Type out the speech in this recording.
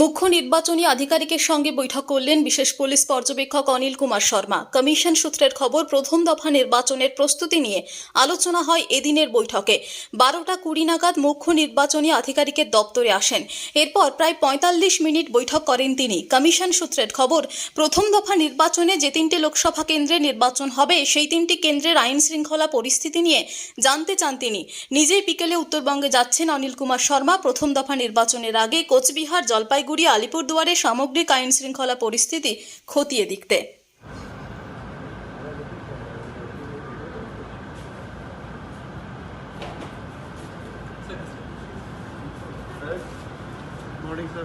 মুখ্য নির্বাচনী আধিকারিকের সঙ্গে বৈঠক করলেন বিশেষ পুলিশ পর্যবেক্ষক অনিল কুমার শর্মা। কমিশন সূত্রের খবর, প্রথম দফা নির্বাচনের প্রস্তুতি নিয়ে আলোচনা হয় এদিনের বৈঠকে। বারোটা কুড়ি নাগাদ মুখ্য নির্বাচনী আধিকারিকের দপ্তরে আসেন। এরপর প্রায় পঁয়তাল্লিশ মিনিট বৈঠক করেন তিনি। কমিশন সূত্রের খবর, প্রথম দফা নির্বাচনে যে তিনটে লোকসভা কেন্দ্রে নির্বাচন হবে, সেই তিনটি কেন্দ্রের আইন শৃঙ্খলা পরিস্থিতি নিয়ে জানতে চান তিনি। নিজেই বিকেলে উত্তরবঙ্গে যাচ্ছেন অনিল কুমার শর্মা। প্রথম দফা নির্বাচনের আগে কোচবিহার, জলপাইগুড়ি জলপাইগুড়ি আলিপুরদুয়ারে সামগ্রিক আইন শৃঙ্খলা পরিস্থিতি খতিয়ে দিকতে মর্নিং স্যার